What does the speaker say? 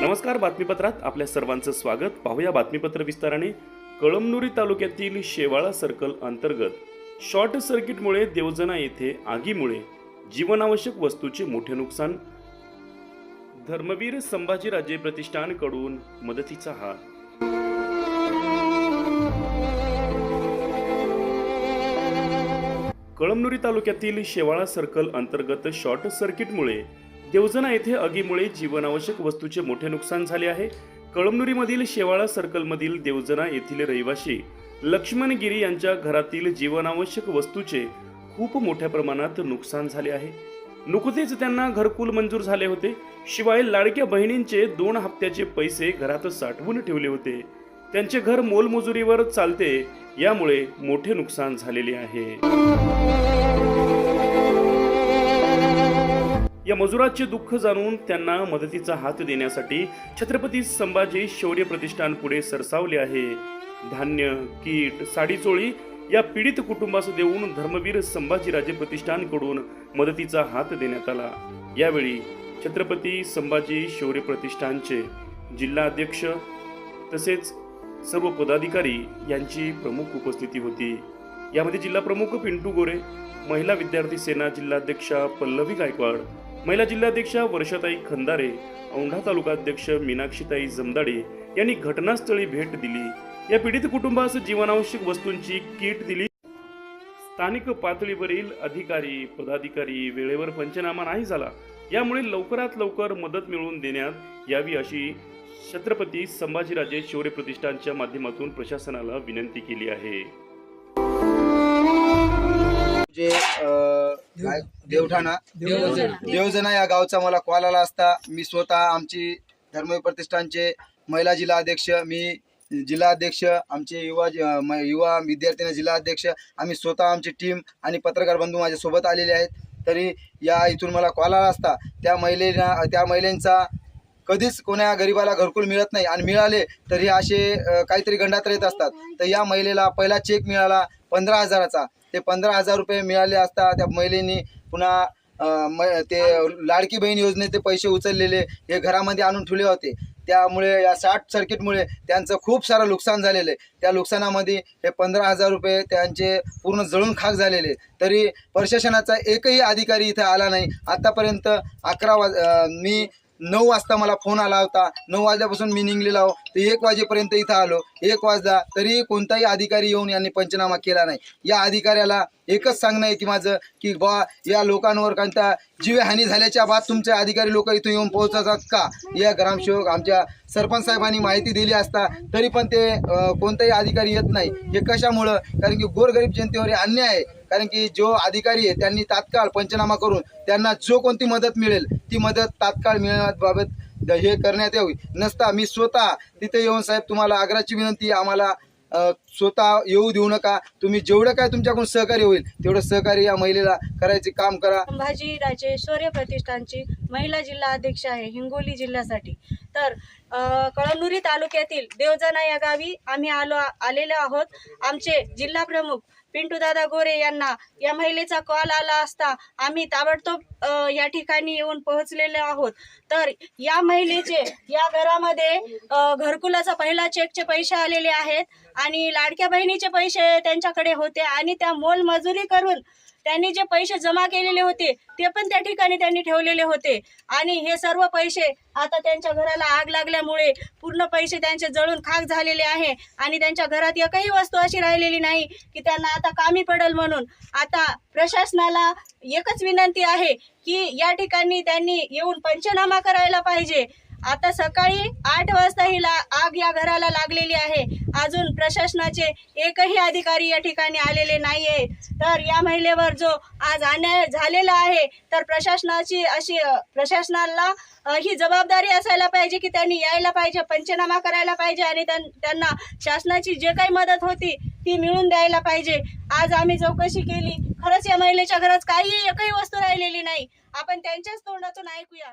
नमस्कार बातमीपत्रात आपल्या सर्वांचं स्वागत. पाहूया बातमीपत्र विस्ताराने. कळमनुरी तालुक्यातील शेवाळा सर्कल अंतर्गत शॉर्ट सर्किटमुळे देवजना येथे आगीमुळे जीवनावश्यक वस्तूचे मोठे नुकसान. धर्मवीर संभाजीराजे प्रतिष्ठानकडून मदतीचा हात कळमनुरी तालुक्यातील शेवाळा सर्कल अंतर्गत शॉर्ट सर्किटमुळे देवजना येथे आगीमुळे जीवनावश्यक वस्तूचे मोठे नुकसान झाले आहे. कळमनुरीमधील शेवाळा सर्कलमधील देवजना येथील रहिवासी लक्ष्मण गिरी यांच्या घरातील जीवनावश्यक वस्तूचे खूप मोठ्या प्रमाणात नुकसान झाले आहे. नुकतेच त्यांना घरकुल मंजूर झाले होते. शिवाय लाडक्या बहिणींचे दोन हप्त्याचे पैसे घरात साठवून ठेवले होते. त्यांचे घर मोलमजुरीवर चालते यामुळे मोठे नुकसान झालेले आहे. या मजुराचे दुःख जाणून त्यांना मदतीचा हात देण्यासाठी छत्रपती संभाजी शौर्य प्रतिष्ठान पुढे सरसावले आहे. धान्य कीट साडीचोळी या पीडित कुटुंबास देऊन धर्मवीर संभाजीराजे प्रतिष्ठानकडून मदतीचा हात देण्यात आला. यावेळी छत्रपती संभाजी शौर्य प्रतिष्ठानचे जिल्हाध्यक्ष तसेच सर्व पदाधिकारी यांची प्रमुख उपस्थिती होती. यामध्ये जिल्हा प्रमुख पिंटू गोरे महिला विद्यार्थी सेना जिल्हाध्यक्षा पल्लवी गायकवाड महिला जिल्हाध्यक्षा वर्षाताई खंदारे औंढा तालुकाध्यक्ष मीनाक्षीताई जमदाडे यांनी घटनास्थळी भेट दिली. या पीडित कुटुंबास जीवनावश्यक वस्तूंची किट दिली. स्थानिक पातळीवरील अधिकारी पदाधिकारी वेळेवर पंचनामा नाही झाला. यामुळे लवकरात लवकर मदत मिळवून देण्यात यावी अशी छत्रपती संभाजीराजे शौर्य प्रतिष्ठानच्या माध्यमातून प्रशासनाला विनंती केली आहे. जे काय? देवठाणा? देवजना. या गावचा मला कॉल आला असता. मी स्वतः आमची धर्मवीर प्रतिष्ठानचे महिला जिल्हा अध्यक्ष मी जिल्हा अध्यक्ष आमचे युवा युवा विद्यार्थी जिल्हा अध्यक्ष आम्ही स्वतः आमची टीम आणि पत्रकार बंधू माझ्या सोबत आलेले आहेत. तरी या इथून मला कॉल आला असता. त्या महिलेना त्या महिलेंचा कधीच कोण्या गरिबाला घरकुल मिळत नाही. आणि मिळाले तरी असे काहीतरी गंडात येत असतात. तर या महिलेला पहिला चेक मिळाला. पंधरा हजाराचा. ते पंधरा हजार रुपये मिळाले असता त्या महिलेनी पुन्हा म- ते लाडकी बहीण योजनेचे पैसे उचललेले हे घरामध्ये आणून ठेवले होते. त्यामुळे या शॉर्ट सर्किटमुळे त्यांचं खूप सारं नुकसान झालेलं आहे. त्या नुकसानामध्ये हे पंधरा हजार रुपये त्यांचे पूर्ण जळून खाक झालेले तरी प्रशासनाचा एकही अधिकारी इथे आला नाही. आतापर्यंत अकरा वाज मी नऊ वाजता मला फोन आला होता. नऊ वाजल्यापासून मी निघलेला हो. तर एक वाजेपर्यंत इथं आलो. एक वाजता तरी कोणताही अधिकारी येऊन यांनी पंचनामा केला नाही. या अधिकाऱ्याला एकच सांगणं आहे की माझं की बा या लोकांवर कोणता जीवहानी झाल्याच्या बाद तुमचे अधिकारी लोक इथं येऊन पोहोचतात का? या ग्रामसेवक आमच्या सरपंच साहेबांनी माहिती दिली असता तरी पण ते कोणताही अधिकारी येत नाही. हे कशामुळं? कारण की गोरगरीब जनतेवर हे अन्याय आहे. कारण की जो अधिकारी आहे त्यांनी तात्काळ पंचनामा करून त्यांना जो कोणती मदत मिळेल ती मदत तात्काळ मिळण्याबाबत हे करण्यात यावी. नसता मी स्वतः तिथे येऊन साहेब तुम्हाला आग्राची विनंती आम्हाला स्वतः येऊ देऊ नका. तुम्ही जेवढं काय तुमच्याकडून सहकार्य होईल तेवढं सहकार्य या महिलेला करायचे काम करा. संभाजी राजे शौर्य प्रतिष्ठानची महिला जिल्हा अध्यक्ष आहे हिंगोली जिल्ह्यासाठी. तर कळमनुरी तालुक्यातील देवजना या गावी आम्ही आलो आलेलो आहोत. आमचे जिल्हा प्रमुख पिंटू दादा गोरे यांना या महिलेचा कॉल आला असता आम्ही ताबडतोब या ठिकाणी येऊन पोहोचलेले आहोत. तर या महिलेचे या घरामध्ये घरकुलाचा पहिला चेकचे पैसे आलेले आहेत आणि लाडक्या बहिणीचे पैसे त्यांच्याकडे होते आणि त्या मोलमजुरी करून त्यांनी जे पैसे जमा केलेले होते ते पण त्या ठिकाणी त्यांनी ठेवलेले होते. आणि हे सर्व पैसे आता त्यांच्या घराला आग लागल्यामुळे पूर्ण पैसे त्यांचे जळून खाक झालेले आहे. आणि त्यांच्या घरात एकही वस्तू अशी राहिलेली नाही की त्यांना आता कामी पडेल म्हणून. आता प्रशासनाला एकच विनंती आहे की या ठिकाणी त्यांनी येऊन पंचनामा करायला पाहिजे. आता सकाळी आठ वाजता ही ला आग या घराला लागलेली आहे. अजून प्रशासनाचे एकही अधिकारी या ठिकाणी आलेले नाहीये. तर या महिलेवर जो आज अन्याय झालेला आहे तर प्रशासनाची अशी प्रशासनाला ही जबाबदारी असायला पाहिजे की त्यांनी यायला पाहिजे पंचनामा करायला पाहिजे आणि त्यां- त्यांना शासनाची जे काही मदत होती ती मिळून द्यायला पाहिजे. आज आम्ही चौकशी केली. खरंच या महिलेच्या घरात काही एकही वस्तू राहिलेली नाही. आपण त्यांच्याच तोंडातून ऐकूया.